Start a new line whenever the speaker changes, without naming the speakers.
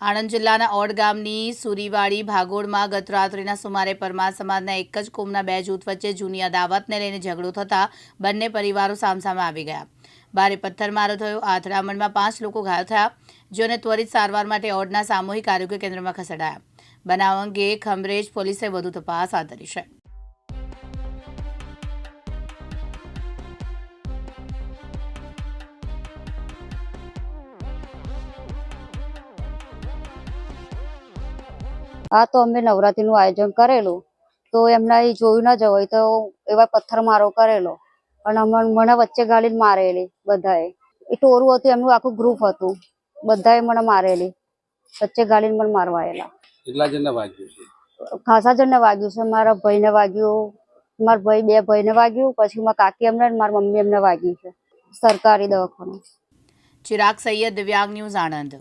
આણંદ જિલ્લાના ઓડ ગામની સુરીવાડી ભાગોળમાં ગત રાત્રિના સુમારે પરમાર સમાજના એક જ કોમના બે જૂથ વચ્ચે જૂની અદાવતને લઈને ઝઘડો થતા બંને પરિવારો સામસામે આવી ગયા. ભારે પથ્થરમારો થયો. આ અથડામણમાં પાંચ લોકો ઘાયલ થયા, જેઓને ત્વરિત સારવાર માટે ઓડના સામૂહિક આરોગ્ય કેન્દ્રમાં ખસેડાયા. બનાવ અંગે ખમરેજ પોલીસે વધુ તપાસ હાથ ધરી છે.
હા તો અમે નવરાત્રીનું આયોજન કરેલું. તો એમના એ જોયું ના જવાય તો એવા પથ્થર મારો કરેલો. અને અમને મને વચ્ચે ગાળીને મારેલી બધાએ. એ ટોરું હતું એમનું આખું ગ્રુપ હતું. બધાએ મને મારેલી. વચ્ચે ગાળીને મને મારવાયેલા
કેટલા જણને વાગ્યું છે?
ખાસા જણને વાગ્યું છે. મારા ભાઈને વાગ્યું મારા ભાઈ બે ભાઈને વાગ્યું પછી મારા કાકી એમને મારી મમ્મી એમને વાગ્યું છે. સરકારી દવાખાનું.
ચિરાગ સૈયદ દિવ્યાંગ ન્યૂઝ આણંદ.